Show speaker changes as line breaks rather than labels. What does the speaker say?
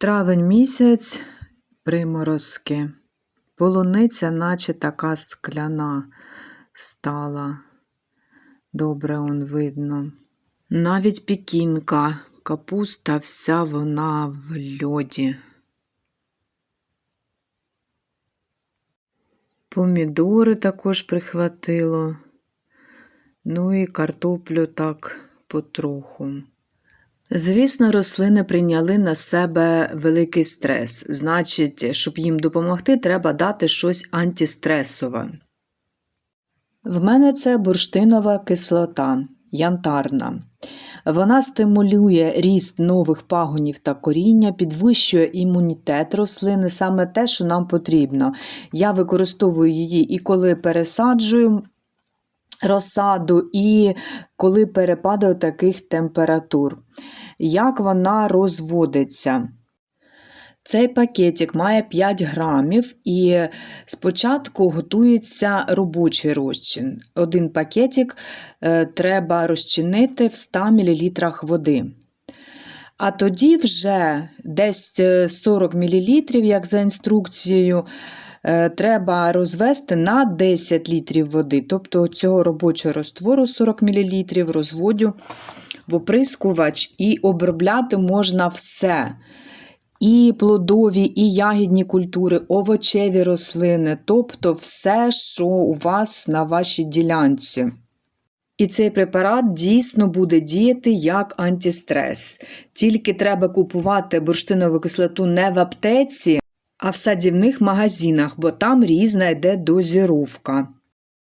Травень місяць, приморозки. Полуниця, наче така скляна стала. Добре он видно. Навіть пікінка, капуста вся вона в льоді. Помідори також прихватило. Ну і картоплю так потроху. Звісно, рослини прийняли на себе великий стрес. Значить, щоб їм допомогти, треба дати щось антистресове. В мене це бурштинова кислота, янтарна. Вона стимулює ріст нових пагонів та коріння, підвищує імунітет рослини, саме те, що нам потрібно. Я використовую її і коли пересаджую розсаду, і коли перепади таких температур. Як вона розводиться? Цей пакетик має 5 грамів і спочатку готується робочий розчин. Один пакетик е, треба розчинити в 100 мл води. А тоді вже десь е, 40 мл, як за інструкцією, е, треба розвести на 10 літрів води. Тобто цього робочого розтвору 40 мл розводю в оприскувач і обробляти можна все. І плодові, і ягідні культури, овочеві рослини, тобто все, що у вас на вашій ділянці. І цей препарат дійсно буде діяти як антистрес. Тільки треба купувати бурштинову кислоту не в аптеці, а в садівних магазинах, бо там різна йде дозіровка.